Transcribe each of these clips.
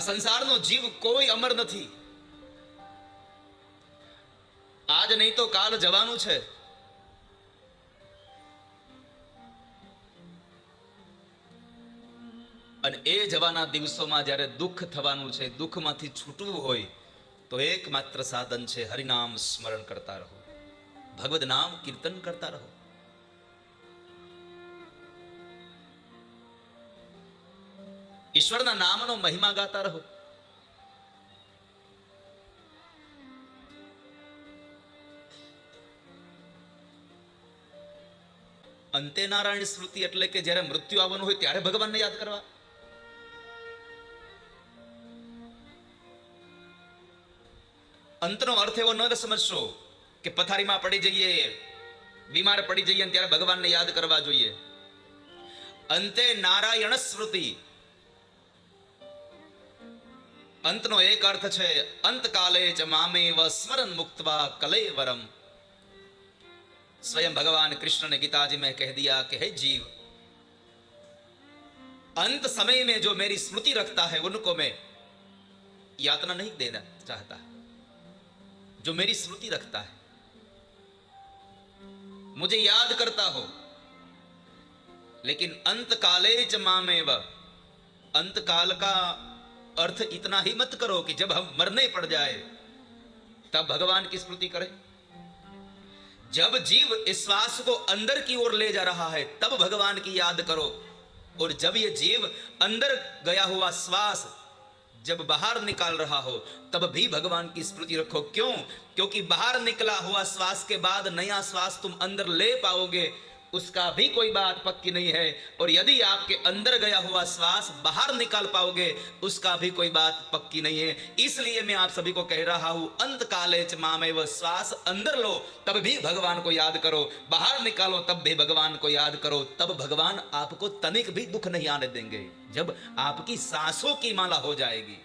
આ સંસારનો જીવ કોઈ અમર નથી. આજ નહીં તો કાલ જવાનું છે. અને એ જવાના દિવસોમાં જ્યારે દુઃખ થવાનું છે, દુઃખમાંથી છૂટવું હોય, તો એકમાત્ર સાધન છે, હરિનામ સ્મરણ કરતા રહો. ભગવદ નામ કીર્તન કરતા રહો. ઈશ્વરના નામનો મહિમા ગાતા રહો અંતે નારાયણ સ્મૃતિ એટલે કે જ્યારે મૃત્યુ આવવાનું હોય ત્યારે ભગવાનને યાદ કરવા અંતનો અર્થ એવો ન સમજશો કે પથારીમાં પડી જઈએ બીમાર પડી જઈએ ત્યારે ભગવાનને યાદ કરવા જોઈએ અંતે નારાયણ સ્મૃતિ અંતનો એક અર્થ છે અંતકાલે ચ મામેવ સ્મરણ મુક્તવા કલેવરમ स्वयं भगवान कृष्ण ने गीता जी में कह दिया कि हे जीव अंत समय में जो मेरी स्मृति रखता है उनको मैं यातना नहीं देना चाहता जो मेरी स्मृति रखता है मुझे याद करता हो लेकिन अंत काले च मामेव अंत काल का अर्थ इतना ही मत करो कि जब हम मरने पड़ जाए, तब भगवान की स्मृति करें। जब जीव इस श्वास को अंदर की ओर ले जा रहा है, तब भगवान की याद करो। और जब ये जीव अंदर गया हुआ श्वास जब बाहर निकाल रहा हो, तब भी भगवान की स्मृति रखो। क्यों? क्योंकि बाहर निकला हुआ श्वास के बाद नया श्वास तुम अंदर ले पाओगे। उसका भी कोई बात पक्की नहीं है। और यदि आपके अंदर गया हुआ श्वास बाहर निकाल पाओगे, उसका भी कोई बात पक्की नहीं है। इसलिए मैं आप सभी को कह रहा हूँ अंत काले मामे व श्वास अंदर लो, तब भी भगवान को याद करो। बाहर निकालो, तब भी भगवान को याद करो। तब भगवान आपको तनिक भी दुख नहीं आने देंगे, जब आपकी सांसों की माला हो जाएगी।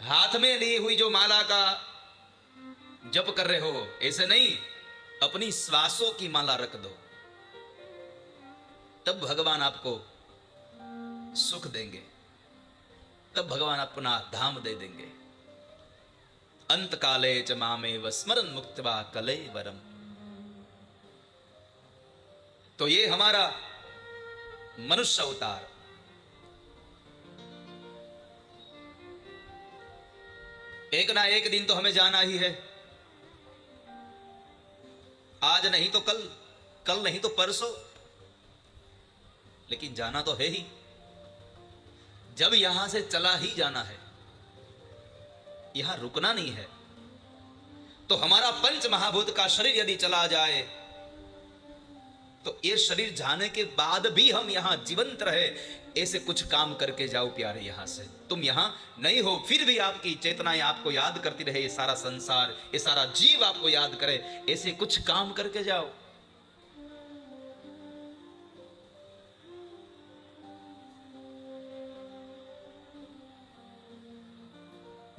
हाथ में ली हुई जो माला का जप कर रहे हो, ऐसे नहीं। अपनी श्वासों की माला रख दो। तब भगवान आपको सुख देंगे। तब भगवान अपना धाम दे देंगे। अंत काले च मामे व स्मरण मुक्तवा कले वरम तो ये हमारा मनुष्य अवतार। एक ना एक दिन तो हमें जाना ही है। आज नहीं तो कल कल नहीं तो परसों। लेकिन जाना तो है ही। जब यहाँ से चला ही जाना है, यहाँ रुकना नहीं है तो हमारा पंच महाभूत का शरीर यदि चला जाए तो ये शरीर जाने के बाद भी हम यहाँ जीवंत रहे। ऐसे कुछ काम करके जाओ प्यारे यहाँ से। तुम यहाँ नहीं हो, फिर भी आपकी चेतनाएँ आपको याद करती रहे, ये सारा संसार, ये सारा जीव आपको याद करे, ऐसे कुछ काम करके जाओ।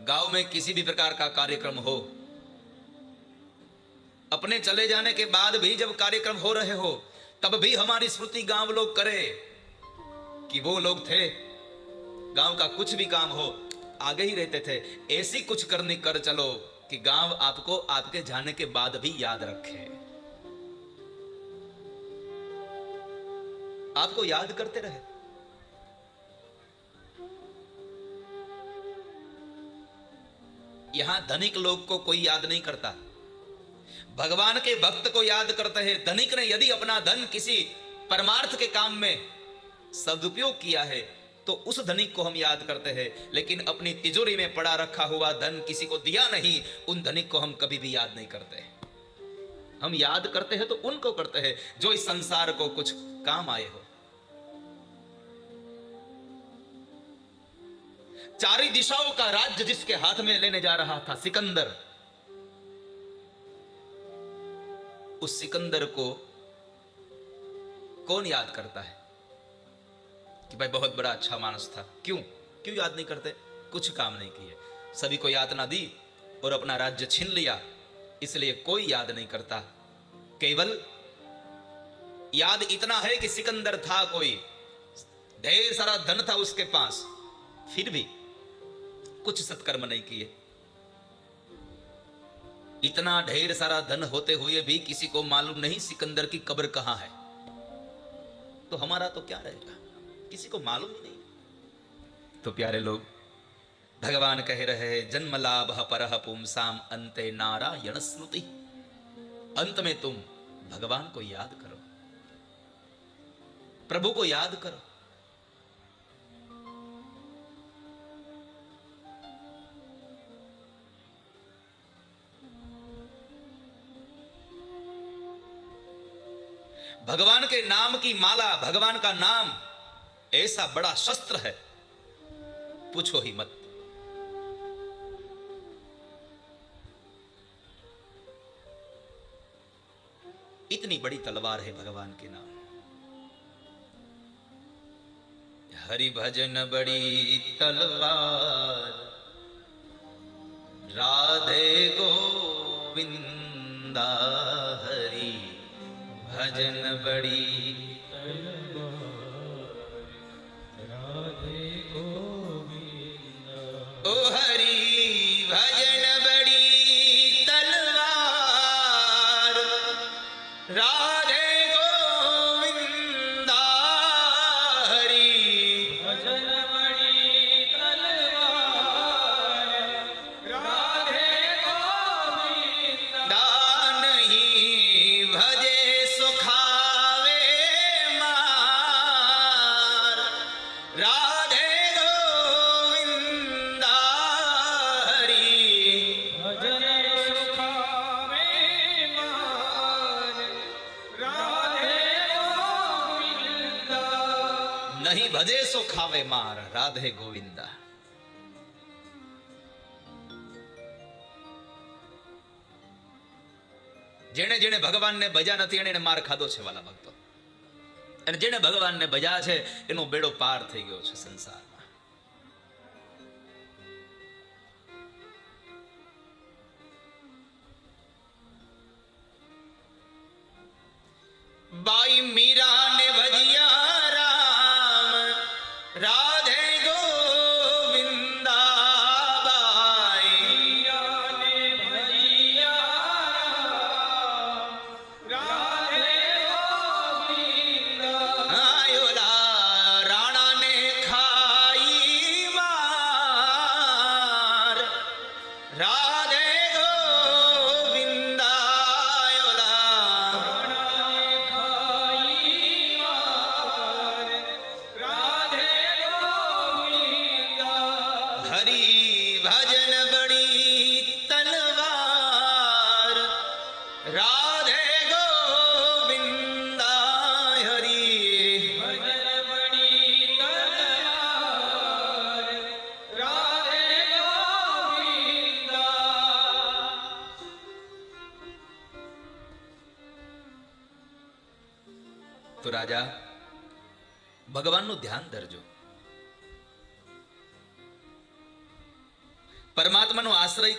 गाँव में किसी भी प्रकार का कार्यक्रम हो, अपने चले जाने के बाद भी जब कार्यक्रम हो रहे हो, तब भी हमारी स्मृति गाँव लोग करे। कि वो लोग थे। गाँव का कुछ भी काम हो, आगे ही रहते थे। ऐसी कुछ करनी कर चलो कि गाँव आपको आपके जाने के बाद भी याद रखे। आपको याद करते रहे। यहाँ धनिक लोग को कोई याद नहीं करता। भगवान के भक्त को याद करते हैं। धनिक ने यदि अपना धन किसी परमार्थ के काम में सदुपयोग किया है तो उस धनिक को हम याद करते हैं। लेकिन अपनी तिजोरी में पड़ा रखा हुआ धन किसी को दिया नहीं, उन धनिक को हम कभी भी याद नहीं करते। हम याद करते हैं तो उनको करते हैं, जो इस संसार को कुछ काम आए हो। चारी दिशाओं का राज्य जिसके हाथ में लेने जा रहा था, सिकंदर। उस सिकंदर को कौन याद करता है? कि भाई बहुत बड़ा अच्छा मानस था। क्यों? क्यों याद नहीं करते? कुछ काम नहीं किए। सभी को यातना दी और अपना राज्य छीन लिया। इसलिए कोई याद नहीं करता। केवल याद इतना है कि सिकंदर था कोई। ढेर सारा धन था उसके पास। फिर भी कुछ सत्कर्म नहीं किए। इतना ढेर सारा धन होते हुए भी किसी को मालूम नहीं सिकंदर की कब्र कहाँ है। तो हमारा तो क्या रहेगा? किसी को मालूम ही नहीं। तो प्यारे लोग, भगवान कह रहे हैं, जन्म लाभ पर पुमसाम अंते नारायण स्मृति। अंत में तुम भगवान को याद करो। प्रभु को याद करो। भगवान के नाम की माला, भगवान का नाम ऐसा बड़ा शस्त्र है। पूछो ही मत। इतनी बड़ी तलवार है भगवान के नाम। हरि भजन बड़ी तलवार। राधे गोविंदा हरि भजन बड़ी देखो જેણે જેણે ભગવાનને ભજા નથી એને માર ખાધો છે વાલા ભક્તો. અને જેણે ભગવાનને ભજા છે, એનો બેડો પાર થઈ ગયો છે સંસારમાં.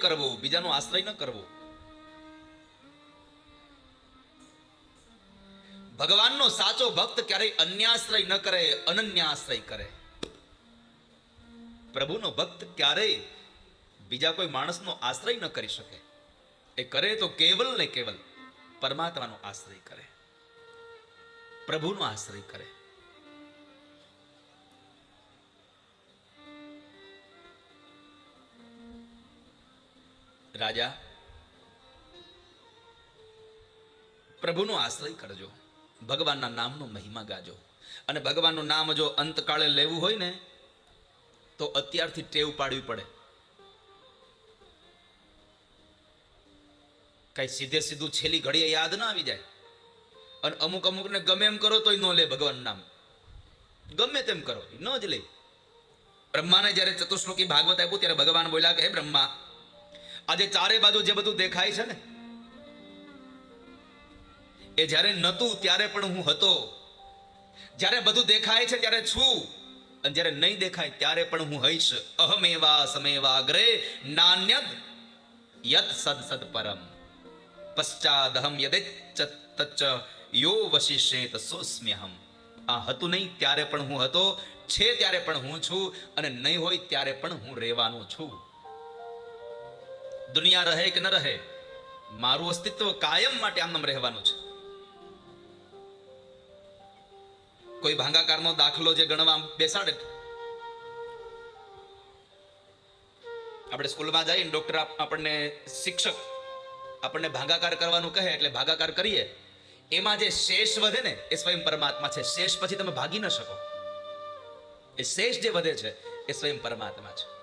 કરવો, બીજાનો આશ્રય ન કરવો. ભગવાનનો સાચો ભક્ત ક્યારેય અન્યાશ્રય ન કરે, અનન્યાશ્રય કરે. પ્રભુનો ભક્ત ક્યારેય બીજા કોઈ માણસનો આશ્રય ન કરી શકે. એ કરે તો કેવલ ને કેવલ પરમાત્માનો આશ્રય કરે. પ્રભુનો આશ્રય કરે. રાજા, પ્રભુનો આશ્રય કરજો, ભગવાનના નામનો મહિમા ગાજો. અને ભગવાનનું નામ જો અંતકાળે લેવું હોય ને, તો અત્યારથી ટેવ પાડવી પડે. કઈ સીધે સીધું છેલ્લી ઘડીએ યાદ ના આવી જાય. અને અમુક અમુકને ગમે એમ કરો તોય ન લે ભગવાનનું નામ. ગમે તેમ કરો ન જ લે. બ્રહ્માને જ્યારે ચતુશ્લોકી ભાગવત આપ્યું, ત્યારે ભગવાન બોલ્યા કે, હે બ્રહ્મા આજે ચારે બાજુ જે બધું દેખાય છે ને, એ જ્યારે નતું ત્યારે પણ હું હતો. જ્યારે બધું દેખાય છે ત્યારે છું, અને જ્યારે નહીં દેખાય ત્યારે પણ હું હઈશ. અહમેવા સમેવાગ્રે નાન્યદ યત સદ સદ પરમ. પશ્ચાદહમ યદેચ તચ્ચ યો વશિષ્યેત સોસ્મ્યહમ. આ હતું નહીં ત્યારે પણ હું હતો, છે ત્યારે પણ હું છું, અને નહીં હોય ત્યારે પણ હું રહેવાનો છું. દુનિયા રહે કે ન રહે, મારું અસ્તિત્વ કાયમ માટે આમ રહેવાનું છે. કોઈ ભાંગાકારનો દાખલો જે ગણવા બેસાડે આપણે સ્કૂલમાં ડૉક્ટર ડોક્ટર આપણને શિક્ષક આપણને ભાગાકાર કરવાનું કહે એટલે ભાગાકાર કરીએ. એમાં જે શેષ વધે ને એ સ્વયં પરમાત્મા છે. શેષ પછી તમે ભાગી ન શકો. એ શેષ જે વધે છે એ સ્વયં પરમાત્મા છે.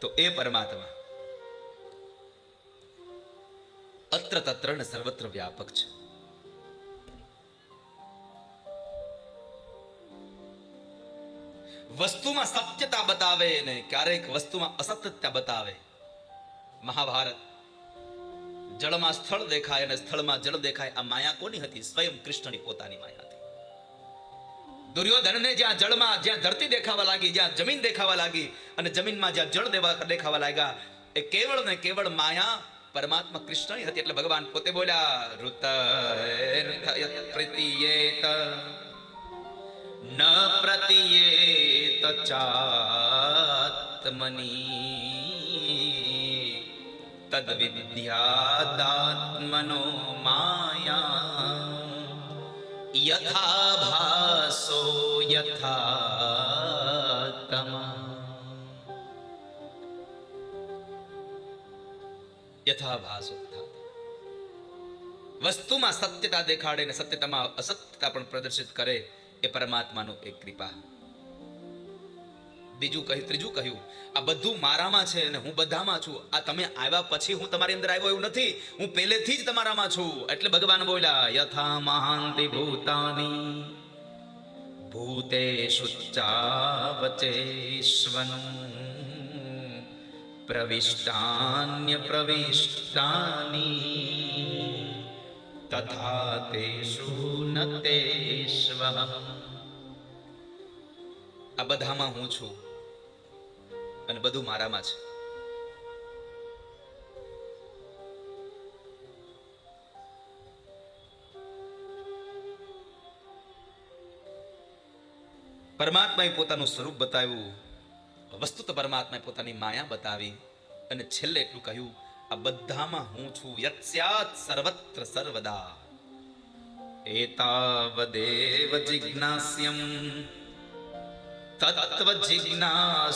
તો એ પરમાત્મા અત્ર તત્ર ને સર્વત્ર વ્યાપક છે. વસ્તુમાં સત્યતા બતાવે ને ક્યારેક વસ્તુમાં અસત્યતા બતાવે. મહાભારત જળમાં સ્થળ દેખાય અને સ્થળમાં જળ દેખાય, આ માયા કોની હતી? સ્વયં કૃષ્ણની પોતાની માયા દુર્યોધનને જ્યાં જળમાં જ્યાં ધરતી દેખાવા લાગી, જ્યાં જમીન દેખાવા લાગી અને જમીનમાં જ્યાં જળ દેવા દેખાવા લાગ્યા, એ કેવળ ને કેવળ માયા પરમાત્મા કૃષ્ણની હતી એટલે ભગવાન પોતે બોલ્યા ઋત પ્રતિયેત, ન પ્રતિયેત ચાત્મની. તદ વિદ્યાદાત્મનો માયા. યથા ભાસો યથા તમા યથા ભાસો વસ્તુમાં સત્યતા દેખાડે ને સત્યતામાં અસત્યતા પણ પ્રદર્શિત કરે એ પરમાત્માનો એક કૃપા. બીજું કહ્યું, ત્રીજું કહ્યું, આ બધું મારામાં છે અને હું બધામાં છું. આ તમે આવ્યા પછી હું તમારી અંદર આવ્યો એવું નથી. હું પહેલેથી જ તમારામાં છું. એટલે ભગવાન બોલ્યા, યથા મહાંતિ ભૂતાની ભૂતેષુ વચેશ્વન પ્રવિષ્ટાન્ય પ્રવિષ્ટાની, તથા તેષુ ન આ બધામાં હું છું. અને બધું મારામાં છે. પરમાત્માએ પોતાનું સ્વરૂપ બતાવ્યું. વસ્તુ તો પરમાત્માએ પોતાની માયા બતાવી અને છેલ્લે એટલું કહ્યું, આ બધામાં હું છું યત્સ્યાત સર્વત્ર સર્વદા. એતાવદેવ જિજ્ઞાસ્યમ તત્વ જિજ્ઞાસુનાત્મન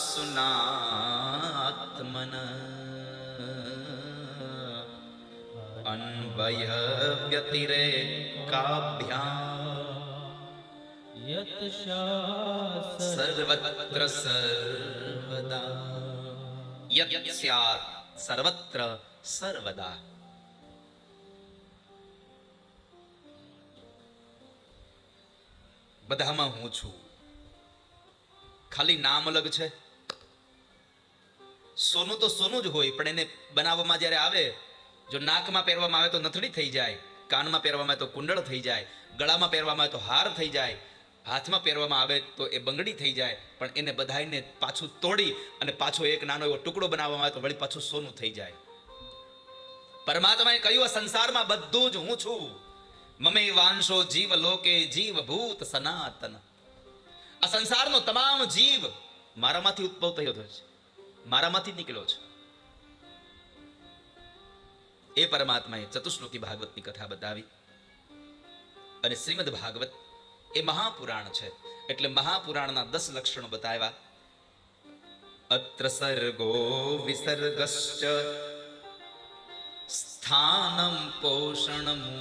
અન્વય વ્યતિરેકાભ્યામ યત શાસ સર્વત્ર સર્વદા યત સ્યાત સર્વત્ર સર્વદા બધામાં હું છું ખાલી નામ અલગ છે. સોનું તો સોનું જ હોય, પણ એને બનાવવામાં જ્યારે આવે, જો નાકમાં પહેરવામાં આવે તો નથડી થઈ જાય, કાનમાં પહેરવામાં આવે તો કુંડળ થઈ જાય, ગળામાં પહેરવામાં આવે તો હાર થઈ જાય, હાથમાં પહેરવામાં આવે તો એ બંગડી થઈ જાય, પણ એને બધાઈને પાછું તોડી અને પાછો એક નાનો એવો ટુકડો બનાવવામાં આવે તો વળી પાછું સોનું થઈ જાય. પરમાત્માએ કહ્યું સંસારમાં બધું જ હું છું. મમે વાંશો જીવ લોકે જીવ ભૂત સનાતન. આ સંસારનો તમામ જીવ મારામાંથી ઉદ્ભવ થયો છે. મારામાંથી જ નીકળ્યો છે. એ પરમાત્માએ ચતુશ્લોકી ભાગવતની કથા બતાવી અને શ્રીમદ ભાગવત એ મહાપુરાણ છે. એટલે મહાપુરાણના દસ લક્ષણો બતાવ્યા. અત્ર સર્ગો વિસર્ગશ્ચ સ્થાનમ પોષણમૂતય.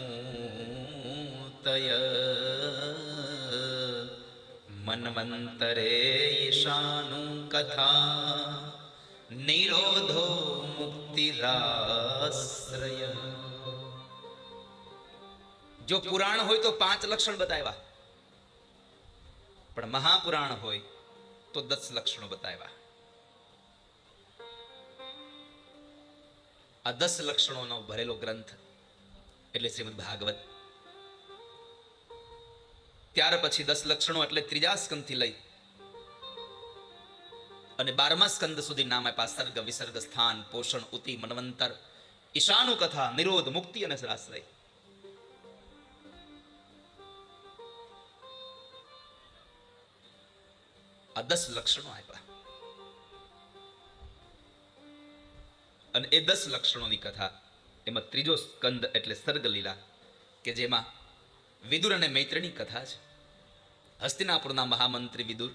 મન્વંતરે ઈશાનું કથા નિરોધો મુક્તિરાશ્રય. જો પુરાણ હોય તો પાંચ લક્ષણ બતાવ્યા. પણ મહાપુરાણ હોય તો દસ લક્ષણો બતાવ્યા. આ દસ લક્ષણોનો ભરેલો ગ્રંથ એટલે શ્રીમદ ભાગવત ત્યાર પછી દસ લક્ષણો એટલે ત્રીજા સ્કંદથી લઈ અને બારમા સ્કંદ સુધી નામ આપ્યા. સર્ગ, વિસર્ગ, સ્થાન, પોષણ, ઉતિ, મનવંતર, ઈશાનુ કથા, નિરોધ, મુક્તિ અને આશ્રય આ દસ લક્ષણો આપ્યા. અને એ દસ લક્ષણોની કથા, એમાં ત્રીજો સ્કંદ એટલે સર્ગ લીલા કે જેમાં વિદુર અને મૈત્રીની કથા છે. હસ્તિનાપુરના મહામંત્રી વિદુર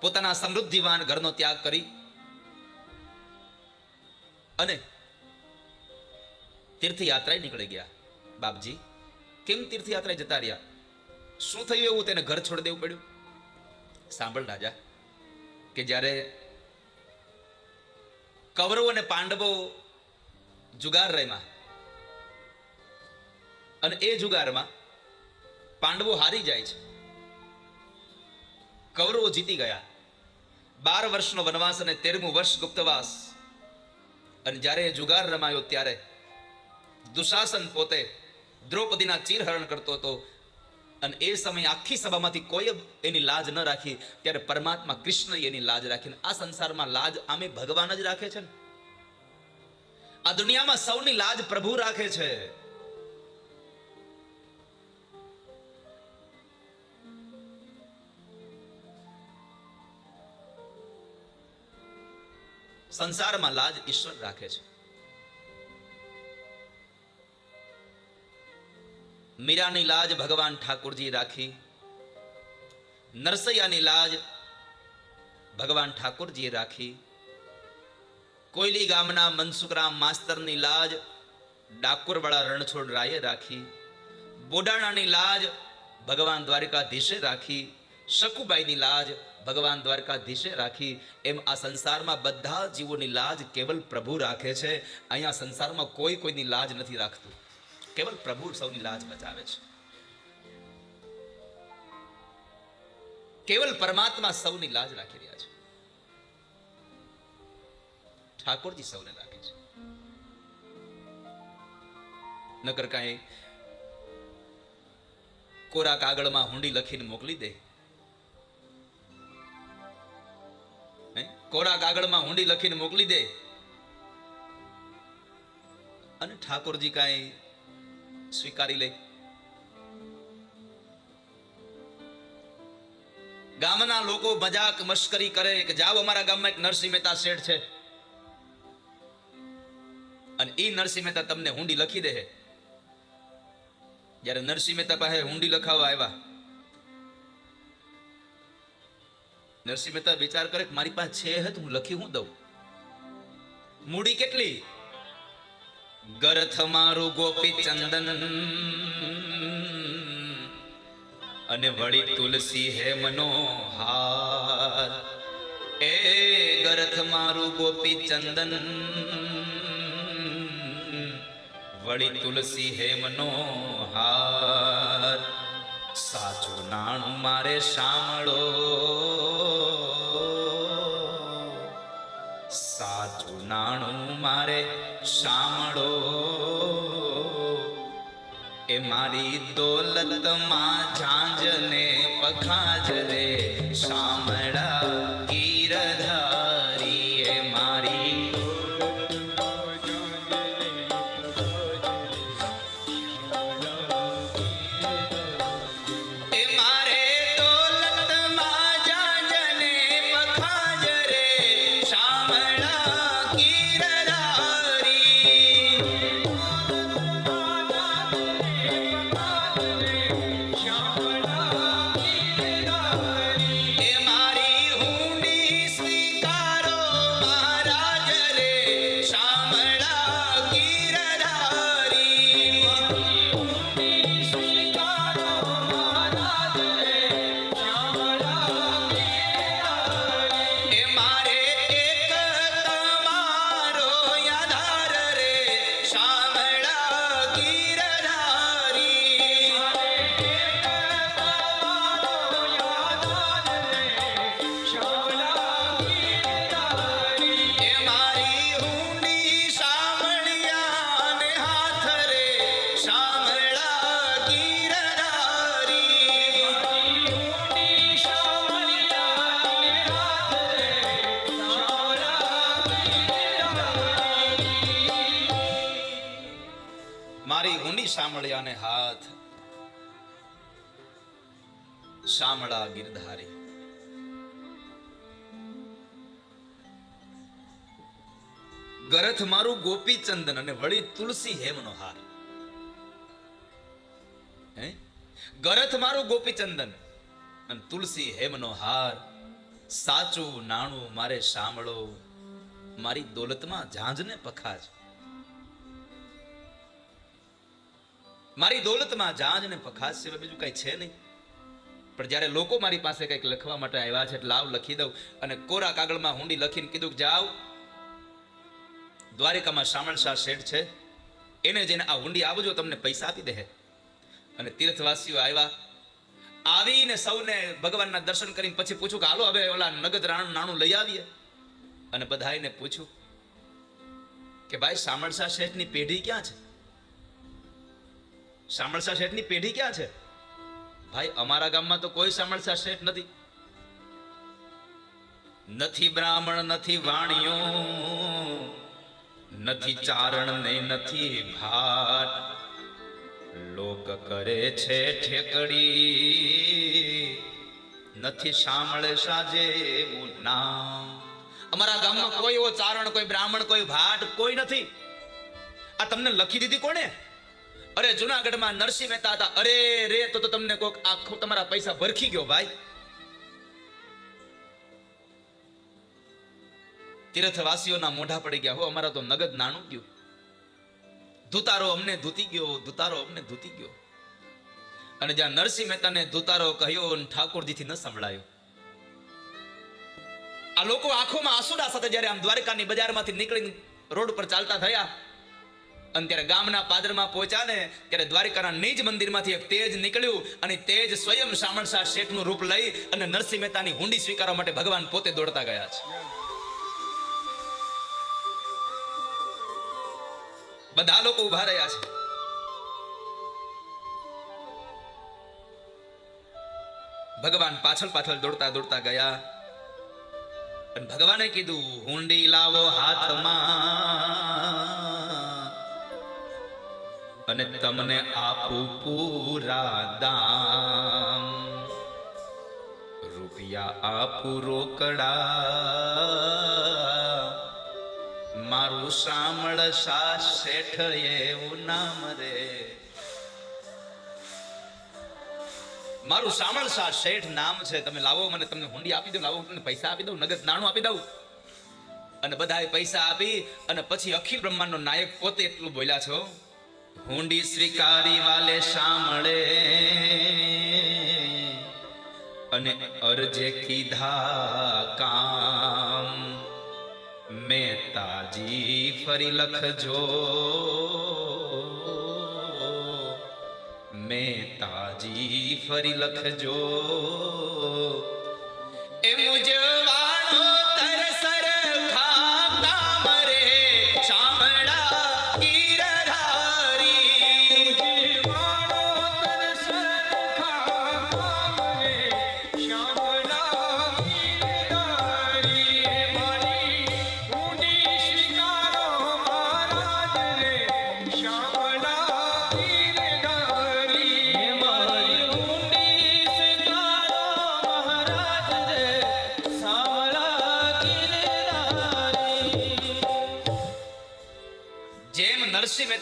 પોતાના સમૃદ્ધિવાન ઘરનો ત્યાગ કરી અને તીર્થયાત્રાએ નીકળી ગયા. બાપજી, કેમ તીર્થયાત્રાએ જતા રહ્યા? શું થયું એવું તેને ઘર છોડી દેવું પડ્યું? સાંભળ રાજા, કે જ્યારે કૌરવ અને પાંડવો જુગાર રમ્યા અને એ જુગારમાં પાંડવો હારી જાય છે. કૌરવો જીતી ગયા. બાર વર્ષનો વનવાસ અને તેરમું વર્ષ ગુપ્તવાસ. અને જ્યારે એ જુગાર રમાયો ત્યારે દુશાસન પોતે દ્રૌપદીના ચીરહરણ કરતો હતો અને એ સમયે આખી સભામાંથી કોઈ એની લાજ ન રાખી, ત્યારે પરમાત્મા કૃષ્ણ એની લાજ રાખીને આ સંસારમાં લાજ આમે ભગવાન જ રાખે છે ને? આ દુનિયામાં સૌની લાજ પ્રભુ રાખે છે. સંસારમાં લાજ ઈશ્વર રાખે છે. મીરાની લાજ ભગવાન ઠાકોરજી રાખી. નરસૈયાની લાજ ભગવાન ઠાકુરજીએ રાખી. કોયલી ગામના મનસુખરામ માસ્તરની લાજ ડાકોરવાળા રણછોડ રાયે રાખી. બોડાણાની લાજ ભગવાન દ્વારિકાધીશે રાખી. શકુબાઈની લાજ ભગવાન દ્વારકાધીશે રાખી એમ આ સંસારમાં બધા જીવોની લાજ કેવલ પ્રભુ રાખે છે. અહીંયા સંસારમાં કોઈ કોઈની લાજ નથી રાખતું. કેવલ પ્રભુ સૌની લાજ બચાવે છે. કેવલ પરમાત્મા સૌની લાજ રાખી રહ્યા છે. ઠાકોરજી સૌને રાખે છે. નકર કાંઈ કોરા કાગળમાં હુંડી લખીને મોકલી દે. કોરા કાગળમાં હુંડી લખીને મોકલી દે. અને ઠાકોરજી કાંઈ સ્વીકારી લે. ગામના લોકો મજાક મશ્કરી કરે કે જાઓ અમારા ગામમાં એક નરસિંહ મહેતા શેઠ છે. અને એ નરસિંહ મહેતા તમને હુંડી લખી દે જ્યારે નરસિંહ મહેતા પાસે હુંડી લખાવવા આવ્યા નરસિંહ મહેતા વિચાર કરે કે મારી પાસે છે હે તો હું લખી હું દઉં? મૂડી કેટલી? ગરથ મારું ગોપી ચંદન. અને વળી તુલસી હે મનોહાર. એ ગરથ મારું ગોપી ચંદન. વળી તુલસી હે મનોહાર. સાચું નાણું મારે સાંભળો. નાણું મારે સાંભળો. એ મારી દોલતમાં ઝાંઝને પખાજ રે શામળા ગોપીચંદન અને વળી તુલસી હેમનો હાર ગરથ મારું ગોપીચંદન અને તુલસી હેમનો હાર સાચું નાણું મારે સાંભળો. મારી દોલતમાં ઝાંઝને પખાજ. મારી દોલતમાં જાંજ ને પખાસ સિવાય બીજું કઈ છે નહીં. પણ જ્યારે લોકો મારી પાસે કંઈક લખવા માટે આવ્યા છે, એટલે લાવ લખી દઉં અને કોરા કાગળમાં હુંડી લખીને કીધું કે જાઓ દ્વારિકામાં શામળ શાહ શેઠ છે. એને જઈને આ હુંડી આવજો, તમને પૈસા આપી દે અને તીર્થવાસીઓ આવ્યા. આવીને સૌને ભગવાનના દર્શન કરીને પછી પૂછું કે, હાલો, હવે ઓલા નગદ રાણું નાણું લઈ આવીએ. અને બધાને પૂછ્યું કે, ભાઈ શામળશાહ શેઠની પેઢી ક્યાં છે? શામળશાહ શેઠની પેઢી ક્યાં છે? ભાઈ, અમારા ગામમાં તો કોઈ શામળશાહ શેઠ નથી. નથી બ્રાહ્મણ, નથી વાણિયો. નથી ચારણ ને નથી ભાટ. લોક કરે છે ઠેકડી. નથી સાંભળે સાજે એવું નામ. અમારા ગામમાં કોઈ એવો ચારણ, કોઈ બ્રાહ્મણ, કોઈ ભાટ, કોઈ નથી. આ તમને લખી દીધી કોણે? અરે જુનાગઢમાં નરસિંહ મહેતા હતા. અરે રે, તો તો તમને કોક આખો તમારા પૈસા ભરખી ગયો ભાઈ. તીર્થવાસીઓના મોઢા પડી ગયા. હો, અમારા તો નગદ નાણું ગયું. ધુતારો અમને ધૂતી ગયો, ધુતારો અમને ધૂતી ગયો. અને જ્યાં નરસિંહ મહેતાને ધુતારો કહ્યો ઠાકોરજીથી ન સંભળાયો. આ લોકો આંખોમાં આસુડા સાથે જ્યારે આમ દ્વારકાની બજારમાંથી નીકળીને રોડ પર ચાલતા થયા અને ત્યારે ગામના પાદરમાં પહોંચ્યા ને ત્યારે દ્વારિકાના નિજ મંદિરમાંથી એક તેજ નીકળ્યું અને તેજ સ્વયં શામણશાહ શેઠનું રૂપ લઈ અને નરસિંહ મહેતાની હુંડી સ્વીકારવા માટે ભગવાન પોતે દોડતા ગયા છે. બધા લોકો ઊભા રહ્યા છે. ભગવાન પાછળ પાછળ દોડતા દોડતા ગયા. અને ભગવાને કીધું, હુંડી લાવો હાથમાં અને તમને આપું પૂરા દામ. રૂપિયા આપું રોકડા મારું સામળ સા શેઠ એવું નામ રે. મારું સામળ શાહ શેઠ નામ છે. તમે લાવો મને, તમને હુંડી આપી દઉં, લાવો તમને પૈસા આપી દઉં, નગદ નાણું આપી દઉં. અને બધાએ પૈસા આપી અને પછી અખિલ બ્રહ્માંડનો નાયક પોતે એટલું બોલ્યા છો હુંડી શ્રીકારી વાલે સાંભળે. અને અરજે કીધા કામ મહેતાજી ફરી લખજો. મહેતાજી ફરી લખજો. એ મુજવાણો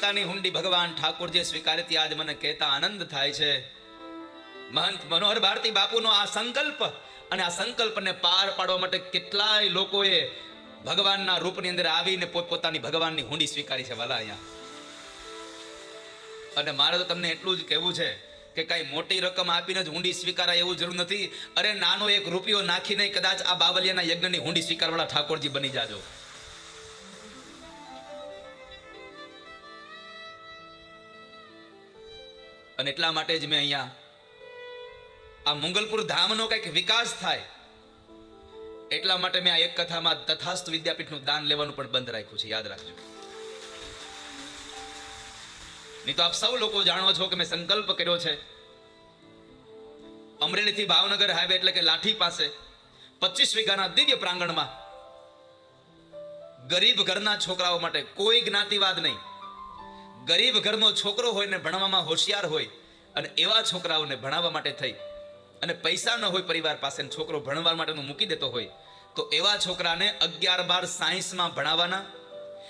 મહેતાની હુંડી ભગવાન ઠાકોરજી સ્વીકારી આજ મને કહેતા આનંદ થાય છે. મહંત મનોહર ભારતી બાપુનો આ સંકલ્પ અને આ સંકલ્પને પાર પાડવા માટે કેટલાય લોકોએ ભગવાનના રૂપની અંદર આવીને પોતપોતાની ભગવાનની હુંડી સ્વીકારી છે વાલા અહીંયા. અને મારે તો તમને એટલું જ કહેવું છે કે કઈ મોટી રકમ આપીને જ હુંડી સ્વીકારાય એવું જરૂર નથી. અરે નાનો એક રૂપિયો નાખીને કદાચ આ બાવલિયાના યજ્ઞની હુંડી સ્વીકારવાળા ઠાકોરજી બની જાજો. અને એટલા માટે જ મેં અહીંયા આ મુંગલપુર ધામનો કંઈક વિકાસ થાય એટલા માટે મેં આ એક કથામાં તથાસ્ત વિદ્યાપીઠનું દાન લેવાનું પણ બંધ રાખ્યું છે, યાદ રાખજો. નહીં તો આપ સૌ લોકો જાણો છો કે મેં સંકલ્પ કર્યો છે. અમરેલીથી ભાવનગર હાઈવે એટલે કે લાઠી પાસે પચીસ વીઘાના દિવ્ય પ્રાંગણમાં ગરીબ ઘરના છોકરાઓ માટે કોઈ જ્ઞાતિવાદ નહીં. ગરીબ ઘરનો છોકરો હોય ને ભણવામાં હોશિયાર હોય અને એવા છોકરાઓને ભણાવવા માટે થઈ અને પૈસા ન હોય પરિવાર પાસે છોકરો ભણવા માટેનું મૂકી દેતો હોય, તો એવા છોકરાને અગિયાર બાર સાયન્સમાં ભણાવવાના,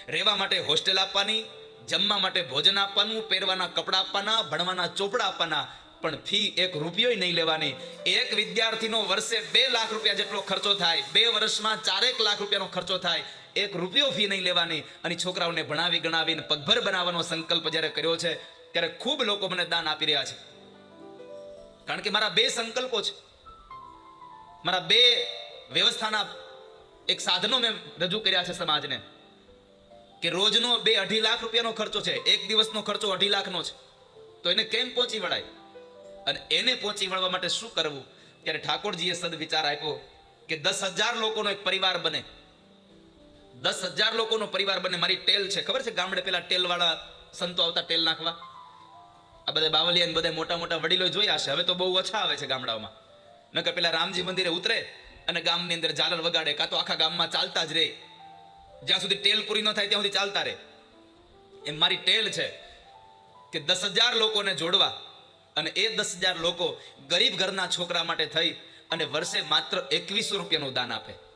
રહેવા માટે હોસ્ટેલ આપવાની, જમવા માટે ભોજન આપવાનું, પહેરવાના કપડાં આપવાના, ભણવાના ચોપડા આપવાના, પણ ફી એક રૂપિયો નહીં લેવાની. એક વિદ્યાર્થીનો વર્ષે બે લાખ રૂપિયા જેટલો ખર્ચો થાય, બે વર્ષમાં ચારેક લાખ રૂપિયાનો ખર્ચો થાય એક રૂપિયો ફી નહીં લેવાની અને છોકરાઓને ભણાવી ગણાવીને પગભર બનાવવાનો સંકલ્પ જ્યારે કર્યો છે, ત્યારે ખૂબ લોકો મને દાન આપી રહ્યા છે. કારણ કે મારા બે સંકલ્પો છે. મારા બે વ્યવસ્થાના એક સાધનો મેં રજૂ કર્યા છે સમાજને, કે રોજનો બે અઢી લાખ રૂપિયાનો ખર્ચો છે, એક દિવસનો ખર્ચો અઢી લાખનો છે. તો એને કેમ પહોંચી વળાય? અને એને પહોંચી વળવા માટે શું કરવું? ત્યારે ઠાકોરજીએ સદ વિચાર આપ્યો કે દસ હજાર લોકોનો એક પરિવાર બને. દસ હજાર લોકોનો પરિવાર બને મારી ટેલ છે. ખબર છે? ગામડે પેલા ટેલ વાળા સંતો આવતા ટેલ નાખવા. આ બધા બાવલિયા બધા મોટા મોટા વડીલો જોયા હશે. હવે તો બહુ ઓછા આવે છે ગામડાઓમાં. નકર પેલા રામજી મંદિરે ઉતરે અને ગામની અંદર ઝાલર વગાડે. કાં તો આખા ગામમાં ચાલતા જ રહે જ્યાં સુધી ટેલ પૂરી ન થાય ત્યાં સુધી ચાલતા રહે એમ મારી ટેલ છે કે દસ હજાર લોકોને જોડવા અને એ દસ હજાર લોકો ગરીબ ઘરના છોકરા માટે થઈ અને વર્ષે માત્ર એકવીસો રૂપિયાનું દાન આપે.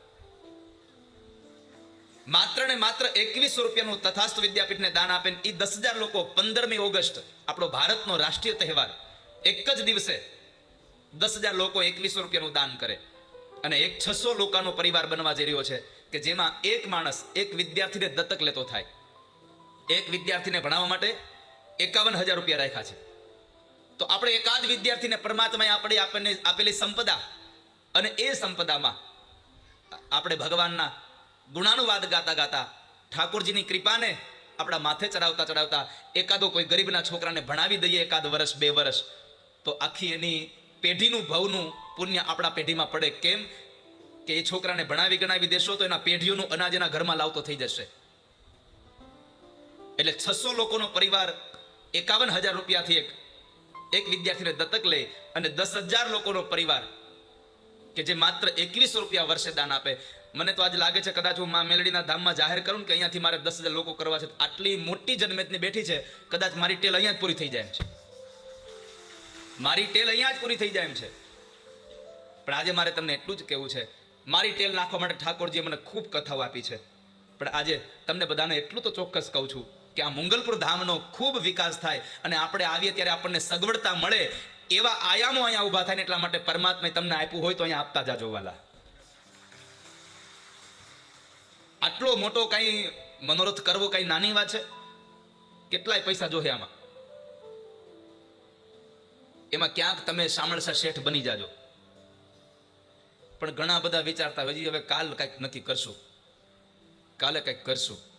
માત્ર ને માત્ર એકવીસો રૂપિયાનું તથાસ્ત વિદ્યાપીઠને દાન આપે ને એ દસ હજાર લોકો પંદરમી ઓગસ્ટ આપણો ભારતનો રાષ્ટ્રીય તહેવાર એક જ દિવસે દસ હજાર લોકો એકવીસો રૂપિયાનું દાન કરે. અને એક છસો લોકોનો પરિવાર બનવા જઈ રહ્યો છે કે જેમાં એક માણસ, એક વિદ્યાર્થીને દત્તક લેતો થાય. એક વિદ્યાર્થીને ભણાવવા માટે એકાવન હજાર રૂપિયા રાખ્યા છે. તો આપણે એકાદ વિદ્યાર્થીને પરમાત્માએ આપણે આપણને આપેલી સંપદા અને એ સંપદામાં આપણે ભગવાનના ગુણાનુવાદ ગાતા ગાતા ઠાકોરજીની કૃપાને આપણા માથે ચડાવતા ચડાવતા એકાદો કોઈ ગરીબના છોકરાને ભણાવી દઈએ એકાદ વર્ષ બે વર્ષ તો આખી એની પેઢીનું ભવનું પુણ્ય આપણા પેઢીમાં પડે. કેમ? કે એ છોકરાને ભણાવી ગણાવી દેશો તો એના પેઢીઓનું અનાજ એના ઘરમાં લાવતો થઈ જશે. એટલે છસો લોકોનો પરિવાર એકાવન હજાર રૂપિયાથી એક એક વિદ્યાર્થીને દત્તક લે અને દસ હજાર લોકોનો પરિવાર કે જે માત્ર એકવીસો રૂપિયા વર્ષે દાન આપે. મને તો આજ લાગે છે કદાચ હું મા મેલડીના ધામમાં જાહેર કરું કે અહીંયાથી મારે દસ હજાર લોકો કરવા છે. આટલી મોટી જનમેદની બેઠી છે, કદાચ મારી ટેલ અહીંયા જ પૂરી થઈ જાય એમ છે. મારી ટેલ અહીંયા જ પૂરી થઈ જાય એમ છે. પણ આજે મારે તમને એટલું જ કહેવું છે. મારી ટેલ નાખવા માટે ઠાકોરજીએ મને ખૂબ કથાઓ આપી છે. પણ આજે તમને બધાને એટલું તો ચોક્કસ કહું છું કે આ મુંગલપુર ધામનો ખૂબ વિકાસ થાય અને આપણે આવીએ ત્યારે આપણને સગવડતા મળે એવા આયામો અહીંયા ઊભા થાય ને એટલા માટે પરમાત્માએ તમને આપ્યું હોય તો અહીંયા આપતા જાજો વાલા. આટલો મોટો કઈ મનોરથ કરવો કઈ નાની વાત છે? કેટલાય પૈસા જોહે આમાં? એમાં ક્યાંક તમે સામળસા શેઠ બની જાજો. પણ ઘણા બધા વિચારતા હજી હવે કાલ કંઈક નક્કી કરશું. કાલે કંઈક કરશું.